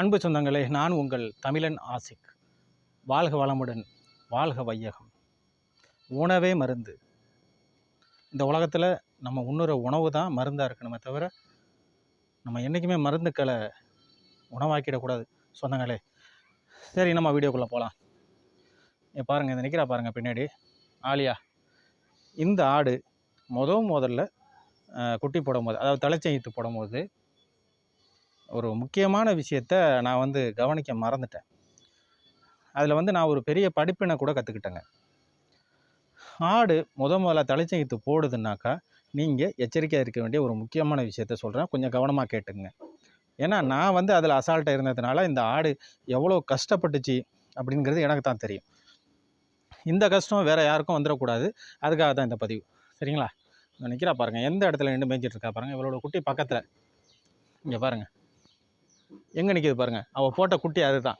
அன்பு சொந்தங்களே நான் உங்கள் தமிழன் ஆசிக். வாழ்க வளமுடன் வாழ்க வையகம். உணவே மருந்து. இந்த உலகத்தில் நம்ம உண்ணுற உணவு தான் மருந்தாக இருக்கணுமே தவிர நம்ம என்றைக்குமே மருந்துக்களை உணவாக்கிடக்கூடாது சொந்தங்களே. சரி நம்ம வீடியோக்குள்ளே போகலாம் இங்க பாருங்கள் இந்த நிற்கிறா பாருங்கள் பின்னாடி. ஆலியா இந்த ஆடு முத முதல்ல குட்டி போடும்போது அதாவது தலைச்செய்த்து போடும்போது ஒரு முக்கியமான விஷயத்த நான் வந்து கவனிக்க மறந்துட்டேன். அதில் வந்து நான் ஒரு பெரிய படிப்பினை கூட கற்றுக்கிட்டேங்க ஆடு முத முதல்ல தலைச்சங்கத்து போடுதுன்னாக்கா நீங்கள் எச்சரிக்கையாக இருக்க வேண்டிய ஒரு முக்கியமான விஷயத்த சொல்கிறேன் கொஞ்சம் கவனமாக கேட்டுங்க ஏன்னா நான் வந்து அதில் அசால்ட்டாக இருந்ததுனால இந்த ஆடு எவ்வளோ கஷ்டப்பட்டுச்சு அப்படிங்கிறது எனக்கு தான் தெரியும். இந்த கஷ்டம் வேறு யாருக்கும் வந்துடக்கூடாது. அதுக்காக தான் இந்த பதிவு. சரிங்களா? இங்க நிற்கிறா பாருங்கள் எந்த இடத்துல நின்று மேய்ஞ்சிட்டு இருக்கா பாருங்கள் இவளோட குட்டி பக்கத்தில். இங்கே பாருங்கள் எங்கே நிற்கிது பாருங்கள் அவள் போட்ட குட்டி அதுதான்.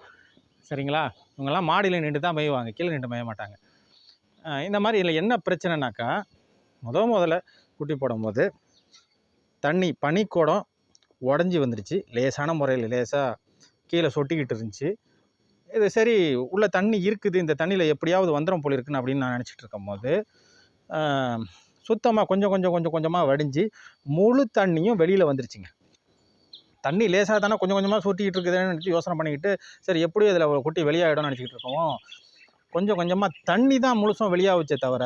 சரிங்களா? இவங்கெல்லாம் மாடியில் நின்று தான் மேய்வாங்க. கீழே நின்று மேய மாட்டாங்க. இந்த மாதிரி இதில் என்ன பிரச்சனைனாக்கா முத முதல்ல குட்டி போடும்போது தண்ணி பனிக்கூடம் உடஞ்சி வந்துடுச்சு லேசான முறையில் லேசாக கீழே சொட்டிக்கிட்டு இருந்துச்சு. இது சரி உள்ள தண்ணி இருக்குது. இந்த தண்ணியில் எப்படியாவது வந்துடும் போல இருக்குன்னு அப்படின்னு நான் நினச்சிட்டு இருக்கும்போது சுத்தமாக கொஞ்சம் கொஞ்சம் கொஞ்சம் கொஞ்சமாக வடிஞ்சு முழு தண்ணியும் வெளியில் வந்துருச்சுங்க. தண்ணி லேசாக தானே கொஞ்சம் கொஞ்சமாக சுட்டிக்கிட்டு இருக்குதுன்னு நினச்சி யோசனை பண்ணிக்கிட்டு சரி எப்படியும் இதில் குட்டி வெளியாகிடும்னு நினச்சிக்கிட்டு இருக்கோம்? கொஞ்சம் கொஞ்சமாக தண்ணி தான் முழுசும் வெளியாக வச்சே தவிர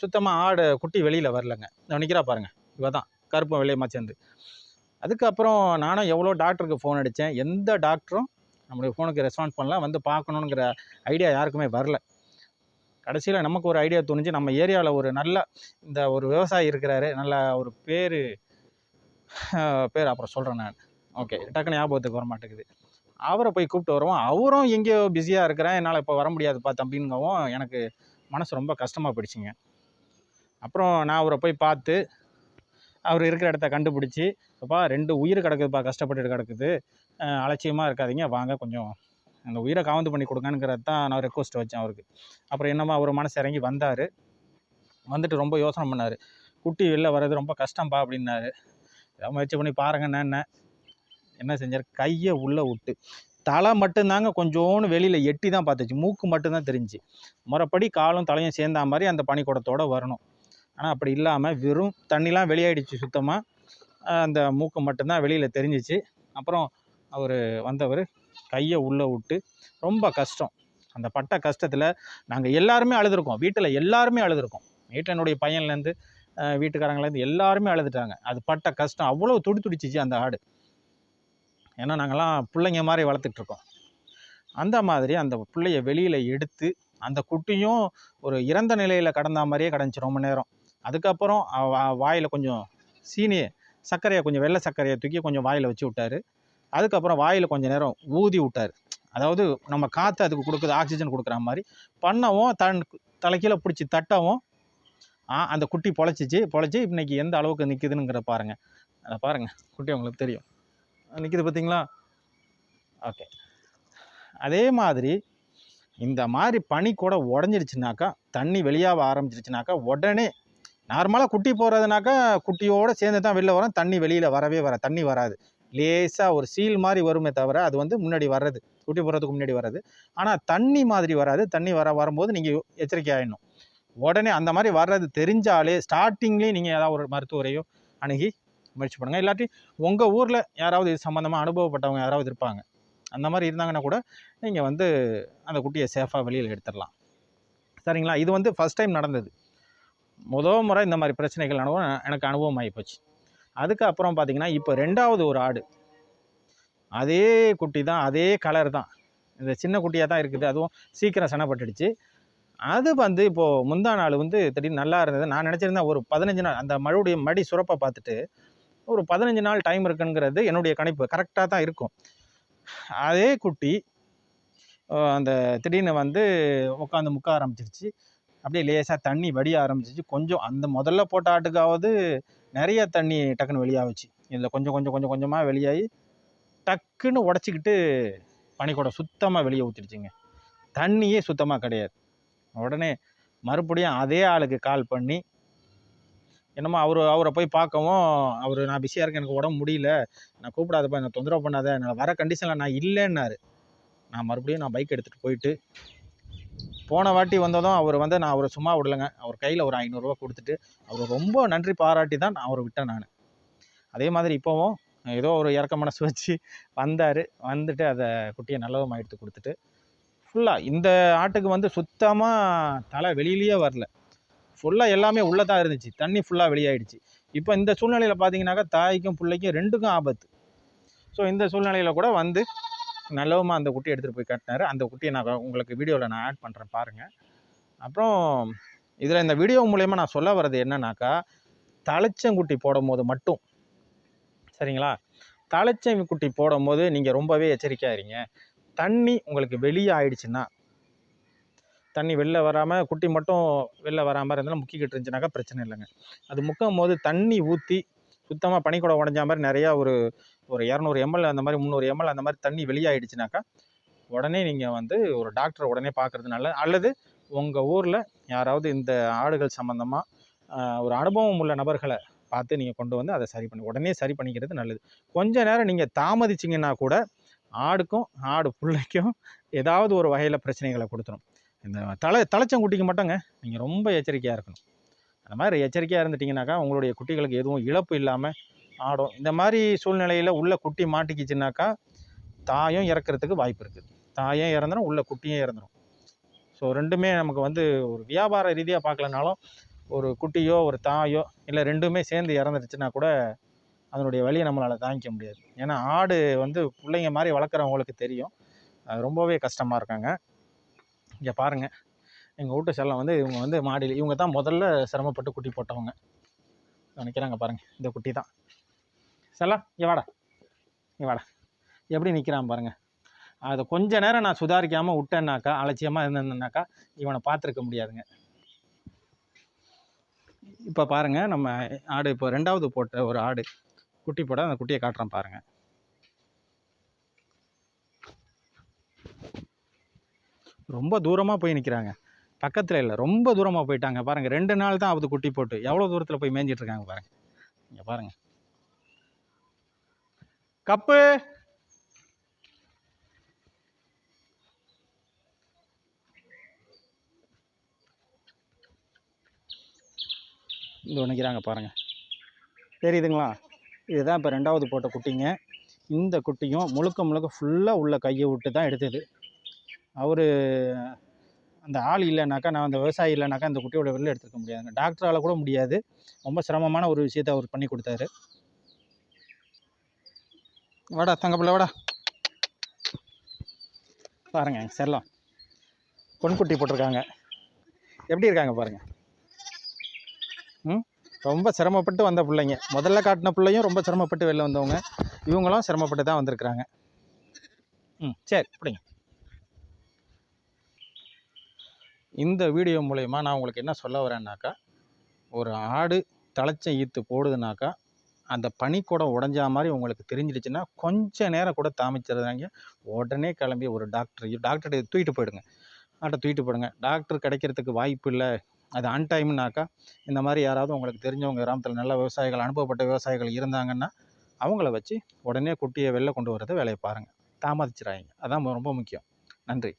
சுத்தமாக ஆடு குட்டி வெளியில் வரலங்க. நினைக்கிறா பாருங்கள் இவ தான் கருப்பும் வெளியமாக சேர்ந்து. அதுக்கப்புறம் நானும் எவ்வளோ டாக்டருக்கு ஃபோன் அடித்தேன். எந்த டாக்டரும் நம்மளுடைய ஃபோனுக்கு ரெஸ்பான்ஸ் பண்ணலாம் வந்து பார்க்கணுங்கிற ஐடியா யாருக்குமே வரல. கடைசியில் நமக்கு ஒரு ஐடியா தோணுச்சு. நம்ம ஏரியாவில் ஒரு நல்ல இந்த ஒரு விவசாயி இருக்கிறாரு. நல்ல ஒரு பேர் பேர் அப்புறம் சொல்கிறேன் நான். ஓகே டக்குன்னு ஞாபகத்துக்கு வர மாட்டேங்குது. அவரை போய் கூப்பிட்டு வருவோம். அவரும் எங்கேயோ பிஸியாக இருக்கிறேன். என்னால் இப்போ வர முடியாதுப்பா தம்பிங்கவும் எனக்கு மனசு ரொம்ப கஷ்டமாக போயிடுச்சுங்க. அப்புறம் நான் அவரை போய் பார்த்து அவர் இருக்கிற இடத்த கண்டுபிடிச்சி அப்பா ரெண்டு உயிர் கிடக்குதுப்பா கஷ்டப்பட்டு கிடக்குது. அலட்சியமாக இருக்காதீங்க. வாங்க கொஞ்சம் அந்த உயிரை காவந்து பண்ணி கொடுங்கங்கிறது தான் நான் ரெக்வஸ்ட் வச்சேன் அவருக்கு. அப்புறம் என்னமோ அவர் மனசு இறங்கி வந்தார். வந்துட்டு ரொம்ப யோசனை பண்ணார். குட்டி வெளில வர்றது ரொம்ப கஷ்டம்பா அப்படின்னாரு. ஏதாவது முயற்சி பண்ணி பாருங்கண்ணே என்ன என்ன. செஞ்சார்? கையை உள்ளே விட்டு. தலை மட்டும்தாங்க கொஞ்சோன்னு வெளியில் எட்டி தான் பார்த்துச்சு. மூக்கு மட்டும்தான் தெரிஞ்சு. முறைப்படி காலும் தலையும் சேர்ந்தா மாதிரி அந்த பனிக்கூடத்தோடு வரணும். ஆனால் அப்படி இல்லாமல் வெறும் தண்ணிலாம் வெளியாயிடுச்சு சுத்தமாக அந்த மூக்கு மட்டும்தான் வெளியில் தெரிஞ்சிச்சு. அப்புறம் அவர் வந்தவர் கையை உள்ளே விட்டு ரொம்ப கஷ்டம். அந்த பட்ட கஷ்டத்தில் நாங்கள் எல்லாருமே அழுதுருக்கோம். வீட்டில் எல்லாருமே அழுதுருக்கோம். வீட்டில் என்னுடைய பையன்லேருந்து வீட்டுக்காரங்களே எல்லாருமே அழுதுட்டாங்க. அது பட்ட கஷ்டம். அவ்வளோ துடி துடிச்சிச்சு அந்த ஆடு. ஏன்னா நாங்கள்லாம் பிள்ளைங்க மாதிரி வளர்த்துட்ருக்கோம் அந்த மாதிரி அந்த பிள்ளைய வெளியில் எடுத்து அந்த குட்டியும் ஒரு இறந்த நிலையில் கடந்த மாதிரியே கடந்துச்சு ரொம்ப நேரம். அதுக்கப்புறம் வாயில் கொஞ்சம் சீனியை சர்க்கரையை கொஞ்சம் வெள்ளை சர்க்கரையை தூக்கி கொஞ்சம் வாயில் வச்சு விட்டாரு. அதுக்கப்புறம் வாயில் கொஞ்சம் நேரம் ஊதி விட்டார். அதாவது நம்ம காற்று அதுக்கு கொடுக்குது ஆக்சிஜன் கொடுக்குற மாதிரி. பண்ணவும் தன் தலைக்கீழ பிடிச்சி தட்டவும் அந்த குட்டி பொழைச்சிச்சு. பொழைச்சி இன்றைக்கி எந்த அளவுக்கு நிற்குதுங்கிற பாருங்கள் அதை பாருங்க. குட்டி உங்களுக்கு தெரியும். நிற்கிது பார்த்தீங்களா ஓகே. அதே மாதிரி இந்த மாதிரி பனி கூட உடஞ்சிருச்சுனாக்கா தண்ணி வெளியாக ஆரம்பிச்சிருச்சுனாக்கா உடனே நார்மலாக குட்டி போகிறதுனாக்கா குட்டியோடு சேர்ந்து தான் வெளில வரும். தண்ணி வெளியில் வரவே வர தண்ணி வராது. லேசாக ஒரு சீல் மாதிரி வருமே தவிர அது வந்து முன்னாடி வர்றது. குட்டி போடுறதுக்கு முன்னாடி வர்றது. ஆனால் தண்ணி மாதிரி வராது. தண்ணி வர வரும்போது நீங்கள் எச்சரிக்கை ஆகிடணும் உடனே அந்த மாதிரி வர்றது தெரிஞ்சாலே ஸ்டார்டிங்லேயே நீங்கள் ஏதாவது ஒரு மருத்துவரையோ அணுகி முயற்சி பண்ணுங்கள் இல்லாட்டி உங்கள் ஊரில் யாராவது இது சம்மந்தமாக அனுபவப்பட்டவங்க யாராவது இருப்பாங்க. அந்த மாதிரி இருந்தாங்கன்னா கூட நீங்கள் வந்து அந்த குட்டியை சேஃபாக வெளியில் எடுத்துடலாம். சரிங்களா? இது வந்து ஃபஸ்ட் டைம் நடந்தது. முதல் முறை இந்த மாதிரி பிரச்சனைகள் அனுபவம் எனக்கு அனுபவம் ஆகிப்போச்சு அதுக்கப்புறம் பார்த்திங்கன்னா இப்போ ரெண்டாவது ஒரு ஆடு. அதே குட்டி தான் அதே கலர் தான். இந்த சின்ன குட்டியாக தான் இருக்குது. அதுவும் சீக்கிரம் சனப்பட்டுடுச்சு. அது வந்து இப்போது முந்தா நாள் வந்து திடீர்னு நல்லா இருந்தது. நான் நினச்சிருந்தேன் ஒரு பதினஞ்சு நாள் அந்த மறுபடியும் மடி சுரப்பை பார்த்துட்டு ஒரு பதினஞ்சு நாள் டைம் இருக்குங்கிறது என்னுடைய கணிப்பு. கரெக்டாக தான் இருக்கும். அதே குட்டி அந்த திடீர்னு வந்து உட்காந்து முக்க ஆரம்பிச்சிருச்சு. அப்படியே லேசாக தண்ணி வடிய ஆரம்பிச்சிச்சு கொஞ்சம் அந்த முதல்ல போட்ட ஆட்டுக்காவது நிறைய தண்ணி டக்குன்னு வெளியாகுச்சு. இதில் கொஞ்சம் கொஞ்சம் கொஞ்சம் கொஞ்சமாக வெளியாகி டக்குன்னு உடச்சிக்கிட்டு பனிக்கூடம் சுத்தமாக வெளியே ஊற்றிடுச்சிங்க தண்ணியே சுத்தமாக கிடையாது. உடனே மறுபடியும் அதே ஆளுக்கு கால் பண்ணி என்னமோ அவர் அவரை போய் பார்க்கவும் அவர் நான் பிஸியாக இருக்கேன் எனக்கு உடம்பு முடியல நான் கூப்பிடாதப்பா என்னை தொந்தரவு பண்ணாத என்னால் வர கண்டிஷனில் நான் இல்லைன்னாரு. நான் மறுபடியும் நான் பைக் எடுத்துகிட்டு போயிட்டு போன வாட்டி வந்ததும் அவர் வந்து நான் அவரை சும்மா விடலைங்க. அவர் கையில் ஒரு ஐநூறுரூவா கொடுத்துட்டு அவர் ரொம்ப நன்றி பாராட்டி தான் நான் அவரை விட்டேன் நான். அதே மாதிரி இப்போவும் ஏதோ ஒரு இறக்க மனசு வச்சு வந்தார். வந்துட்டு அதை குட்டியை நல்லவமாக எடுத்து கொடுத்துட்டு ஃபுல்லாக இந்த ஆட்டுக்கு வந்து சுத்தமாக தலை வெளியிலேயே வரல. ஃபுல்லாக எல்லாமே உள்ளே தான் இருந்துச்சு. தண்ணி ஃபுல்லாக வெளியாயிடுச்சு. இப்போ இந்த சூழ்நிலையில் பார்த்தீங்கன்னாக்கா தாய்க்கும் பிள்ளைக்கும் ரெண்டுக்கும் ஆபத்து. ஸோ இந்த சூழ்நிலையில் கூட வந்து நல்லவமாக அந்த குட்டியை எடுத்துகிட்டு போய் கட்டினாரு. அந்த குட்டியை நான் உங்களுக்கு வீடியோவில் நான் ஆட் பண்ணுறேன் பாருங்கள் அப்புறம் இதில் இந்த வீடியோ மூலயமா நான் சொல்ல வர்றது என்னன்னாக்கா தலைச்சங்குட்டி போடும் போது மட்டும். சரிங்களா? தலைச்சம் குட்டி போடும் போது நீங்கள் ரொம்பவே எச்சரிக்கையாக இருங்க. தண்ணி உங்களுக்கு வெளியே ஆயிடுச்சுன்னா தண்ணி வெளில வராமல் குட்டி மட்டும் வெளில வராமல் இருந்தாலும் முக்கிக்கிட்டு இருந்துச்சுனாக்கா பிரச்சனை இல்லைங்க. அது முக்கும் போது தண்ணி ஊற்றி சுத்தமாக பனிக்கூடம் உடஞ்ச மாதிரி நிறையா ஒரு ஒரு இரநூறு எம்எல் அந்த மாதிரி முந்நூறு எம்எல் அந்த மாதிரி தண்ணி வெளியாகிடுச்சுனாக்கா உடனே நீங்கள் வந்து ஒரு டாக்டரை உடனே பார்க்குறது நல்லது அல்லது உங்கள் ஊரில் யாராவது இந்த ஆடுகள் சம்மந்தமாக ஒரு அனுபவம் உள்ள நபர்களை பார்த்து நீங்கள் கொண்டு வந்து அதை சரி பண்ணி உடனே சரி பண்ணிக்கிறது நல்லது. கொஞ்ச நேரம் நீங்கள் தாமதிச்சிங்கன்னா கூட ஆடுக்கும் ஆடு பிள்ளைக்கும் ஏதாவது ஒரு வகையில் பிரச்சனைகளை கொடுத்துரும். இந்த தலை தலைச்சங்குட்டிக்கு மட்டுங்க நீங்கள் ரொம்ப எச்சரிக்கையாக இருக்கணும். அந்த மாதிரி எச்சரிக்கையாக இருந்துட்டிங்கனாக்கா உங்களுடைய குட்டிகளுக்கு எதுவும் இழப்பு இல்லாமல் ஆடும். இந்த மாதிரி சூழ்நிலையில் உள்ள குட்டி மாட்டிக்கிச்சுனாக்கா தாயும் இறக்கிறதுக்கு வாய்ப்பு இருக்குது தாயும் இறந்துடும் உள்ள குட்டியும் இறந்துடும் ஸோ ரெண்டுமே நமக்கு வந்து ஒரு வியாபார ரீதியாக பார்க்கலனாலும் ஒரு குட்டியோ ஒரு தாயோ இல்லை ரெண்டுமே சேர்ந்து இறந்துருச்சுன்னா கூட அதனுடைய வழியை நம்மளால் தாங்கிக்க முடியாது. ஏன்னா ஆடு வந்து பிள்ளைங்க மாதிரி வளர்க்குறவங்களுக்கு தெரியும். அது ரொம்பவே கஷ்டமாக இருக்காங்க. இங்கே பாருங்கள் எங்கள் வீட்டு செல்லம் வந்து இவங்க வந்து மாடியில் இவங்க தான் முதல்ல சிரமப்பட்டு குட்டி போட்டவங்க. நிற்கிறாங்க பாருங்கள் இந்த குட்டி தான். செல்லம் இங்கே வாடா. இங்கே வாடா. எப்படி நிற்கிறான் பாருங்கள் அதை கொஞ்ச நேரம் நான் சுதாரிக்காமல் விட்டேன்னாக்கா அலட்சியமாக இருந்தேன்னாக்கா இவனை பார்த்துருக்க முடியாதுங்க. இப்போ பாருங்கள் நம்ம ஆடு இப்போ ரெண்டாவது போட்ட ஒரு ஆடு. குட்டி போட அந்த குட்டியை காட்டுறேன் பாருங்கள் ரொம்ப தூரமாக போய் நிற்கிறாங்க பக்கத்தில் இல்லை ரொம்ப தூரமாக போயிட்டாங்க பாருங்கள் ரெண்டு நாள் தான் ஆகுது குட்டி போட்டு. எவ்வளோ தூரத்தில் போய் மேய்ஞ்சிட்டு இருக்காங்க பாருங்கள் இங்கே பாருங்கள் கப்பு! இந்த நிற்கிறாங்க பாருங்கள் தெரியுதுங்களா? இதுதான் இப்போ ரெண்டாவது போட்ட குட்டிங்க. இந்த குட்டியும் முழுக்க முழுக்க ஃபுல்லாக உள்ள கையை விட்டு தான் எடுத்தது. அவர் அந்த ஆள் இல்லைனாக்கா நான் அந்த விவசாயி இல்லைனாக்கா அந்த குட்டியோட வெளில எடுத்துக்க முடியாதுங்க டாக்டரால் கூட முடியாது. ரொம்ப சிரமமான ஒரு விஷயத்தை அவர் பண்ணி கொடுத்தாரு. வாடா தங்கப்பிள்ள வாடா. பாருங்க செல்லம். பொன்குட்டி போட்டிருக்காங்க. எப்படி இருக்காங்க பாருங்கள் ம்? ரொம்ப சிரமப்பட்டு வந்த பிள்ளைங்க. முதல்ல காட்டின பிள்ளையும் ரொம்ப சிரமப்பட்டு வெளில வந்தவங்க. இவங்களும் சிரமப்பட்டு தான் வந்திருக்கிறாங்க. ம் சரி பிடிங்க. இந்த வீடியோ மூலயமா நான் உங்களுக்கு என்ன சொல்ல வரேன்னாக்கா ஒரு ஆடு தலைச்சம் ஈத்து போடுதுனாக்கா அந்த பனிக்கூடம் உடஞ்சா மாதிரி உங்களுக்கு தெரிஞ்சிடுச்சுன்னா கொஞ்சம் நேரம் கூட தாமிச்சிருந்தாங்க உடனே கிளம்பி ஒரு டாக்டர் டாக்டர்கிட்ட தூக்கிட்டு போயிடுங்க. ஆட்டை தூக்கிட்டு போயிடுங்க. டாக்டர் கிடைக்கிறதுக்கு வாய்ப்பு இல்லை. அது ஆன் டைம்னாக்கா இந்த மாதிரி யாராவது உங்களுக்கு தெரிஞ்சவங்க கிராமத்தில் நல்ல விவசாயிகள் அனுபவப்பட்ட விவசாயிகள் இருந்தாங்கன்னா அவங்கள வச்சு உடனே குட்டியை வெளில கொண்டு வரது வேலையை பாருங்கள் தாமதிச்சிடாதீங்க. அதான் ரொம்ப முக்கியம். நன்றி.